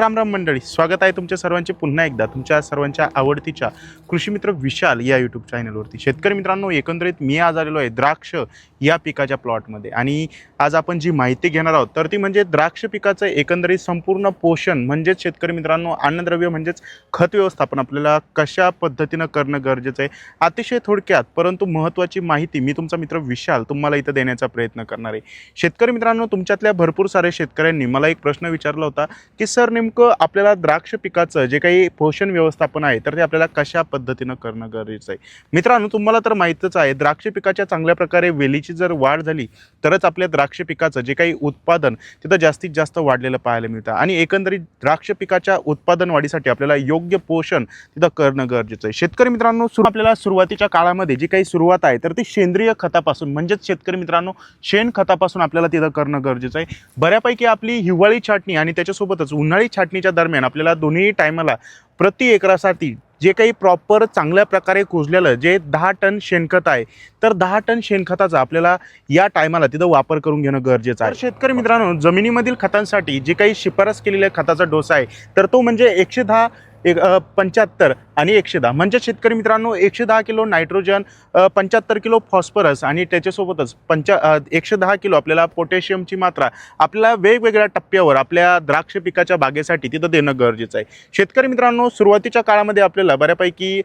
राम राम मंडळी स्वागत आहे तुमच्या सर्वांचे पुन्हा एकदा तुमच्या सर्वांच्या आवडतीच्या कृषीमित्र विशाल या यूट्यूब चॅनलवरती शेतकरी मित्रांनो एकंदरीत मी आज आलेलो आहे द्राक्ष या पिकाच्या प्लॉटमध्ये आणि आज आपण जी माहिती घेणार आहोत तर ती म्हणजे द्राक्ष पिकाचं एकंदरीत संपूर्ण पोषण म्हणजेच शेतकरी मित्रांनो अन्नद्रव्य म्हणजेच खत व्यवस्थापन आपल्याला कशा पद्धतीनं करणं गरजेचं आहे अतिशय थोडक्यात परंतु महत्त्वाची माहिती मी तुमचा मित्र विशाल तुम्हाला इथं देण्याचा प्रयत्न करणार आहे. शेतकरी मित्रांनो तुमच्यातल्या भरपूर सारे शेतकऱ्यांनी मला एक प्रश्न विचारला होता की सर नेमकं आपल्याला द्राक्ष पिकाचं जे काही पोषण व्यवस्थापन आहे तर ते आपल्याला कशा पद्धतीनं करणं गरजेचं आहे? मित्रांनो तुम्हाला तर माहीतच आहे द्राक्ष पिकाच्या चांगल्या प्रकारे वेलीची जर वाढ झाली तरच आपल्या द्राक्ष पिकाचं जे काही उत्पादन तिथं जास्तीत जास्त वाढलेलं पाहायला मिळतं. आणि एकंदरीत द्राक्ष पिकाच्या उत्पादन वाढीसाठी आपल्याला योग्य पोषण तिथं करणं गरजेचं आहे. शेतकरी मित्रांनो सुरू आपल्याला सुरुवातीच्या काळामध्ये जी काही सुरुवात आहे तर ती सेंद्रिय खतापासून म्हणजेच शेतकरी मित्रांनो शेण खतापासून आपल्याला तिथं करणं गरजेचं आहे. बऱ्यापैकी आपली हिवाळी छाटणी आणि त्याच्यासोबतच उन्हाळी छाटणीच्या दरम्यान आपल्याला दोन्ही टायमाला प्रति एकरासाठी जे काही प्रॉपर चांगल्या प्रकारे कुजलेलं जे दहा टन शेणखत आहे तर दहा टन शेणखताचा आपल्याला या टायमाला तिथं वापर करून घेणं गरजेचं आहे. शेतकरी मित्रांनो जमिनीमधील खतांसाठी जे काही शिफारस केलेल्या खताचा डोसा आहे तर तो म्हणजे एकशे दहा एक पंच्याहत्तर आणि एकशे दहा. म्हणजे शेतकरी मित्रांनो एकशे दहा किलो नायट्रोजन पंच्याहत्तर किलो फॉस्फरस आणि त्याच्यासोबतच पंचा एकशे दहा किलो आपल्याला पोटॅशियमची मात्रा आपल्याला वेगवेगळ्या टप्प्यावर आपल्या द्राक्ष पिकाच्या बागेसाठी तिथं देणं गरजेचं आहे. शेतकरी मित्रांनो सुरुवातीच्या काळामध्ये आपल्याला बऱ्यापैकी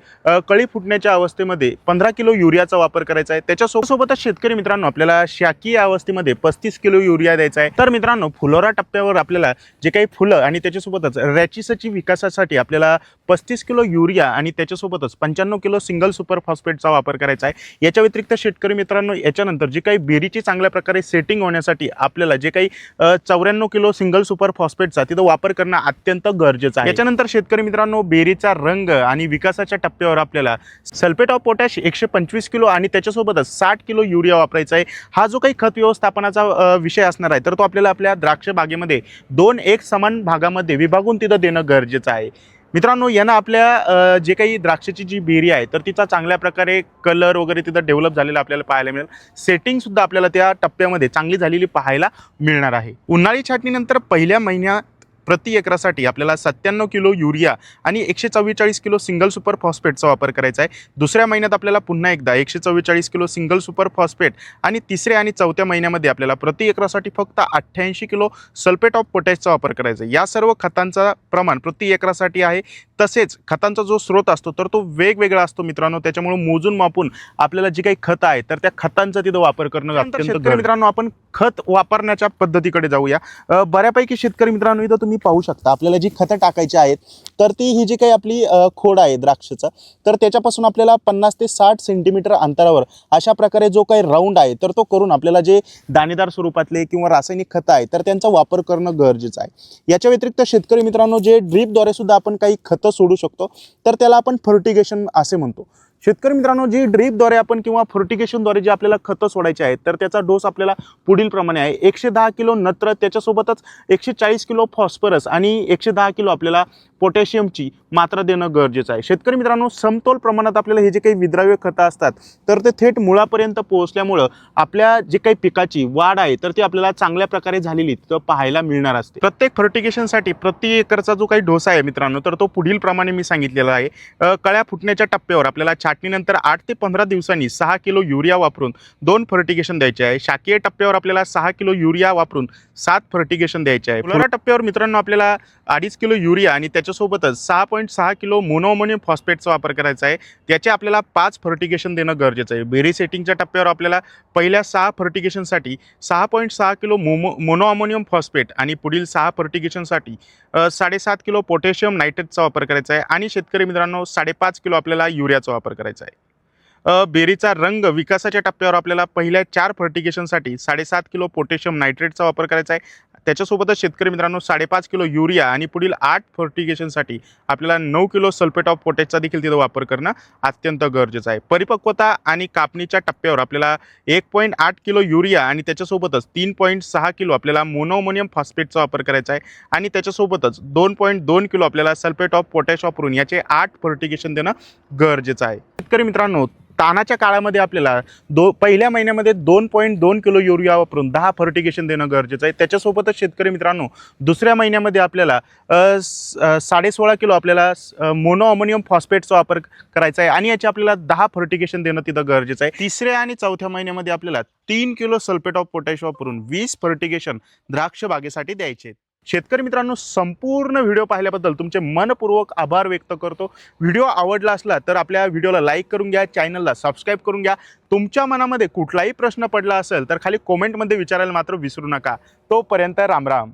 कळी फुटण्याच्या अवस्थेमध्ये पंधरा किलो युरियाचा वापर करायचा आहे. त्याच्यासोबतच सोबतच शेतकरी मित्रांनो आपल्याला शाकीय अवस्थेमध्ये पस्तीस किलो युरिया द्यायचा आहे. तर मित्रांनो फुलोरा टप्प्यावर आपल्याला जे काही फुलं आणि त्याच्यासोबतच रॅचिसची विकासासाठी आपल्याला पस्तीस किलो युरिया आणि त्याच्यासोबतच पंच्याण्णव किलो सिंगल सुपर फॉस्फेटचा वापर करायचा आहे. याच्या व्यतिरिक्त शेतकरी मित्रांनो याच्यानंतर जी काही बेरीची चांगल्या प्रकारे सेटिंग होण्यासाठी आपल्याला जे काही चौऱ्याण्णव किलो सिंगल सुपर फॉस्फेटचा तिथं वापर करणं अत्यंत गरजेचं आहे. याच्यानंतर शेतकरी मित्रांनो बेरीचा रंग आणि विकासाच्या टप्प्यावर आपल्याला सल्फेट ऑफ पोटॅश एकशे पंचवीस किलो आणि त्याच्यासोबतच साठ किलो युरिया वापरायचा आहे. हा जो काही खत व्यवस्थापनाचा विषय असणार आहे तर तो आपल्याला आपल्या द्राक्ष बागेमध्ये दोन एक समान भागामध्ये विभागून तिथं देणं गरजेचं आहे. मित्रांनो यानं आपल्या जे काही द्राक्षाची जी बेरी आहे तर तिचा चांगल्या प्रकारे कलर वगैरे तिथं डेव्हलप झालेला आपल्याला पाहायला मिळेल. सेटिंगसुद्धा आपल्याला त्या टप्प्यामध्ये चांगली झालेली पाहायला मिळणार आहे. उन्हाळी छाटणीनंतर पहिल्या महिन्या प्रति एकरासाठी आपल्याला सत्त्याण्णव किलो युरिया आणि एकशे चव्वेचाळीस किलो सिंगल सुपर फॉस्फेटचा वापर करायचा आहे. दुसऱ्या महिन्यात आपल्याला पुन्हा एकदा एकशे चव्वेचाळीस किलो सिंगल सुपर फॉस्फेट आणि तिसऱ्या आणि चौथ्या महिन्यामध्ये आपल्याला प्रति एकरासाठी फक्त अठ्ठ्याऐंशी किलो सल्फेट ऑफ पोटॅशचा वापर करायचा आहे. या सर्व खतांचा प्रमाण प्रति एकरासाठी आहे. तसेच खतांचा जो स्रोत असतो तर तो वेगवेगळा असतो मित्रांनो. त्याच्यामुळे मोजून मापून आपल्याला जी काही खतं आहे तर त्या खतांचा तिथं वापर करणं अत्यंत शेतकरी मित्रांनो आपण खत वापरण्याच्या पद्धतीकडे जाऊया. बऱ्यापैकी शेतकरी मित्रांनो इथं तुम्ही पाहू शकता. आपल्याला जी खतं टाकायची आहेत तर ती ही जी काही आपली खोड आहे द्राक्षाचं तर त्याच्यापासून आपल्याला पन्नास ते साठ सेंटीमीटर अंतरावर अशा प्रकारे जो काही राऊंड आहे तर तो करून आपल्याला जे दाणेदार स्वरूपातले किंवा रासायनिक खतं आहे तर त्यांचा वापर करणं गरजेचं आहे. याच्या व्यतिरिक्त शेतकरी मित्रांनो जे ड्रीपद्वारे सुद्धा आपण काही खतं सोडू शकतो तर त्याला आपण फर्टिगेशन असे म्हणतो. शेतकरी मित्रांनो जी ड्रीपद्वारे आपण किंवा फर्टिगेशनद्वारे जे आपल्याला खतं सोडायचे आहेत तर त्याचा डोस आपल्याला पुढील प्रमाणे आहे. एकशे दहा किलो नत्र त्याच्यासोबतच एकशे चाळीस किलो फॉस्फरस आणि एकशे दहा किलो आपल्याला पोटॅशियमची मात्रा देणं गरजेचं आहे. शेतकरी मित्रांनो समतोल प्रमाणात आपल्याला हे जे काही विद्राव्य खतं असतात तर ते थेट मुळापर्यंत पोहोचल्यामुळं आपल्या जे काही पिकाची वाढ आहे तर ती आपल्याला चांगल्या प्रकारे झालेली तिथं पाहायला मिळणार असते. प्रत्येक फर्टिगेशनसाठी प्रति एकरचा जो काही डोसा आहे मित्रांनो तर तो पुढील प्रमाणे मी सांगितलेला आहे. कळ्या फुटण्याच्या टप्प्यावर आपल्याला छाटणीनंतर आठ ते पंधरा दिवसांनी सहा किलो युरिया वापरून दोन फर्टिगेशन द्यायचे आहे. शाकीय टप्प्यावर आपल्याला सहा किलो युरिया वापरून सात फर्टिगेशन द्यायचे आहे. फुलोरा टप्प्यावर मित्रांनो आपल्याला अडीच किलो युरिया आणि त्याच्यासोबतच सहा पॉईंट सहा किलो मोनोमोनियम फॉस्फेटचा वापर करायचा आहे. त्याचे आपल्याला पाच फर्टिगेशन देणं गरजेचं आहे. बेरी सेटिंगच्या टप्प्यावर आपल्याला पहिल्या सहा फर्टिगेशनसाठी सहा पॉईंट सहा किलो मोमो मोनोअमोनियम फॉस्फेट आणि पुढील सहा फर्टिगेशनसाठी साडेसात किलो पोटॅशियम नायट्रेटचा वापर करायचा आहे. आणि शेतकरी मित्रांनो साडेपाच किलो आपल्याला युरियाचा वापर करायचा आहे. बेरीचा रंग विकासाच्या टप्प्यावर आपल्याला पहिल्या चार फर्टिगेशनसाठी साडेसात किलो पोटॅशियम नायट्रेटचा वापर करायचा आहे. त्याच्यासोबतच शेतकरी मित्रांनो साडेपाच किलो युरिया आणि पुढील आठ फर्टिगेशनसाठी आपल्याला नऊ किलो सल्फेट ऑफ पोटॅशचा देखील तिथं वापर करणं अत्यंत गरजेचं आहे. परिपक्वता आणि कापणीच्या टप्प्यावर आपल्याला एक पॉईंट आठ किलो युरिया आणि त्याच्यासोबतच तीन पॉईंट सहा किलो आपल्याला मोनोमोनियम फॉस्फेटचा वापर करायचा आहे. आणि त्याच्यासोबतच दोन पॉईंट दोन किलो आपल्याला सल्फेट ऑफ पोटॅश वापरून याचे आठ फर्टिगेशन देणं गरजेचं आहे. शेतकरी मित्रांनो तानाच्या काळामध्ये आपल्याला दो पहिल्या महिन्यामध्ये दोन पॉईंट दोन किलो युरिया वापरून दहा फर्टिगेशन देणं गरजेचं आहे त्याच्यासोबतच शेतकरी मित्रांनो दुसऱ्या महिन्यामध्ये आपल्याला साडेसोळा किलो आपल्याला मोनो अमोनियम फॉस्फेटचा वापर करायचा आहे आणि याचे आपल्याला दहा फर्टिगेशन देणं तिथं गरजेचं आहे तिसऱ्या आणि चौथ्या महिन्यामध्ये आपल्याला तीन किलो सल्फेट ऑफ पोटॅश वापरून वीस फर्टिगेशन द्राक्ष बागेसाठी द्यायचे आहेत. शेतकरी मित्रांनो संपूर्ण व्हिडिओ पाहिल्याबद्दल तुमचे मनपूर्वक आभार व्यक्त करतो. व्हिडिओ आवडला असला तर आपल्या व्हिडिओला लाईक करून घ्या चॅनलला सबस्क्राईब करून घ्या. तुमच्या मनामध्ये कुठलाही प्रश्न पडला असेल तर खाली कॉमेंटमध्ये विचारायला मात्र विसरू नका. तोपर्यंत रामराम